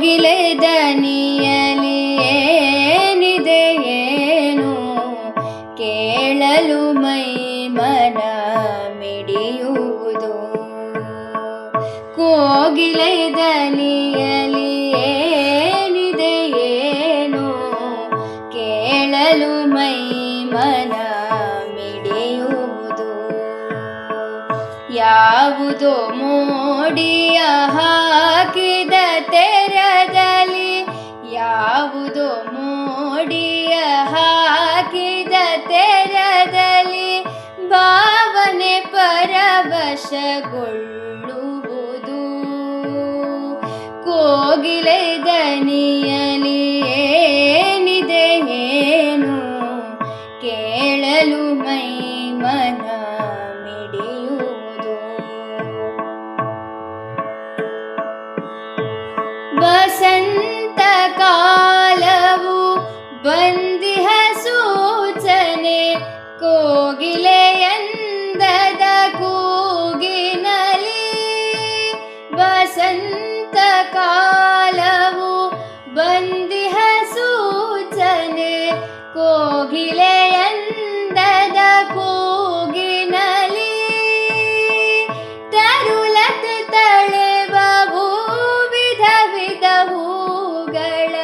ಕೋಗಿಲೆ ದನಿಯಲಿ ಏನಿದೆ ಏನು? ಕೇಳಲು ಮೈ ಮನ ಮಿಡಿಯುವುದು. ಕೋಗಿಲೆ ದನಿಯಲಿ ಯಾವುದೋ ಮೋಡಿಯ ಹಾಕಿದ ತೆರದಲ್ಲಿ ಯಾವುದೋ ಮೋಡಿಯ ಹಾಕಿದ ತೆರದಲ್ಲಿ ಭಾವನೆ ಪರವಶಗೊಳ್ಳುವುದು. ಕೋಗಿಲೆ ದನಿಯಲಿ ಕೋಗಿಲೆಯಂದದ ಕೂಗಿನಲಿ, ತರುಲತೆ ತಳೆವ ವಿಧ ವಿಧ ಹೂಗಳ,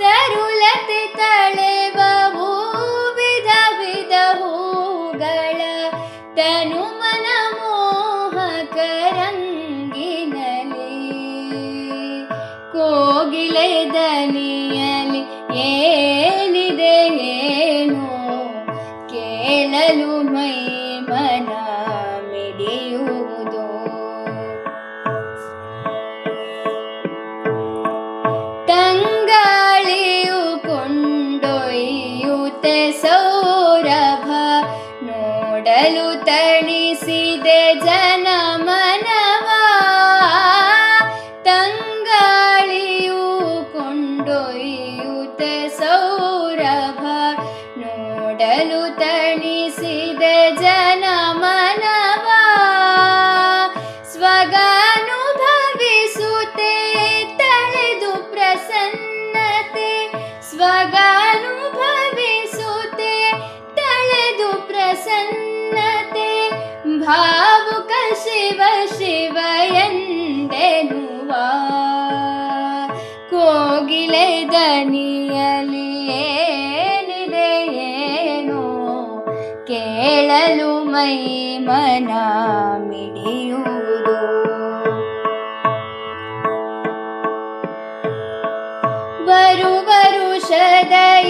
ತರುಲತೆ ತಳೆವ ವಿಧ ವಿಧ ಹೂಗಳ ತನು ಮನ ಮೋಹಕ ರಂಗಿನಲಿ ಕೋಗಿಲೆ ದನಿಯಲಿ ಕೊಂಡೊಯ್ಯುತ್ತೆ ಸೌರಭ ನೋಡಲು ತಣಿಸಿದೆ ಜನ ಮನವ ತಂಗಾಳಿಯು ಕೊಂಡೊಯ್ಯುತ್ತೆ ಸೌರಭ ನೋಡಲು ತಣಿಸಿದೆ ಜನ ಮನವ ಸ್ವಗಾನುಭವಿಸುತ್ತೆ ತಳೆದು ಪ್ರಸನ್ನತೆ ಸ್ವಗಾನುಭವಿಸುತ್ತೆ ಪ್ರಸನ್ನತೆ, ಭಾವುಕ ಶಿವ ಶಿವ ಎಂದೆನುವ ಕೋಗಿಲೆ ದನಿಯಲಿ ಏನಿದೆ ಏನೋ ಕೇಳಲು ಮೈ ಮನ ಮಿಡಿಯುವುದು. ಬರು ವರುಷದೈ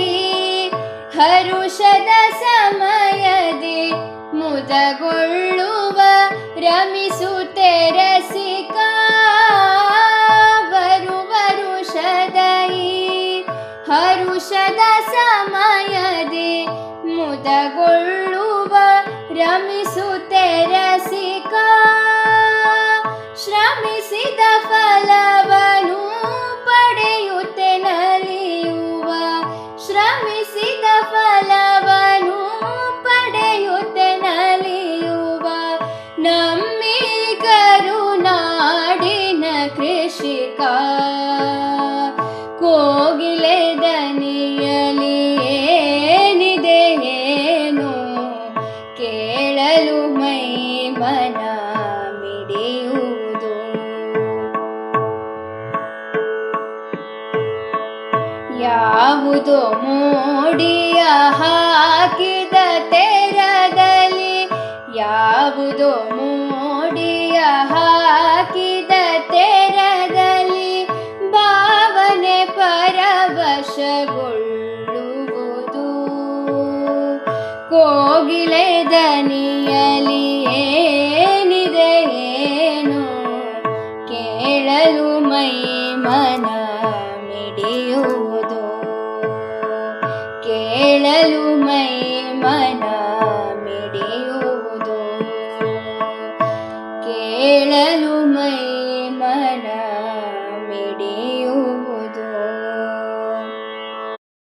ಹರುಷದ ಸಮಯದಿ ಮುದಗೊಳ್ಳುವ ರಮಿಸುತ್ತೆ ರಸಿಕ ಬರು ವರುಷದೈ ಹರುಷದ ಸಮಯದಿ ಮುದಗೊಳ್ಳುವ ರಮಿಸುತ್ತೆ ರಸಿಕ ಶ್ರಮಿಸಿದ ದನಿಯಲಿ ಕೇಳಲು ಮೈ ಮನ ಮಿಡಿಯುವುದು ಯಾವುದೋ ಮೋಡಿಯ ಯಾವುದೋ ಮೋಡಿಯ ಕೋಗಿಲೆ ದನಿಯಲಿ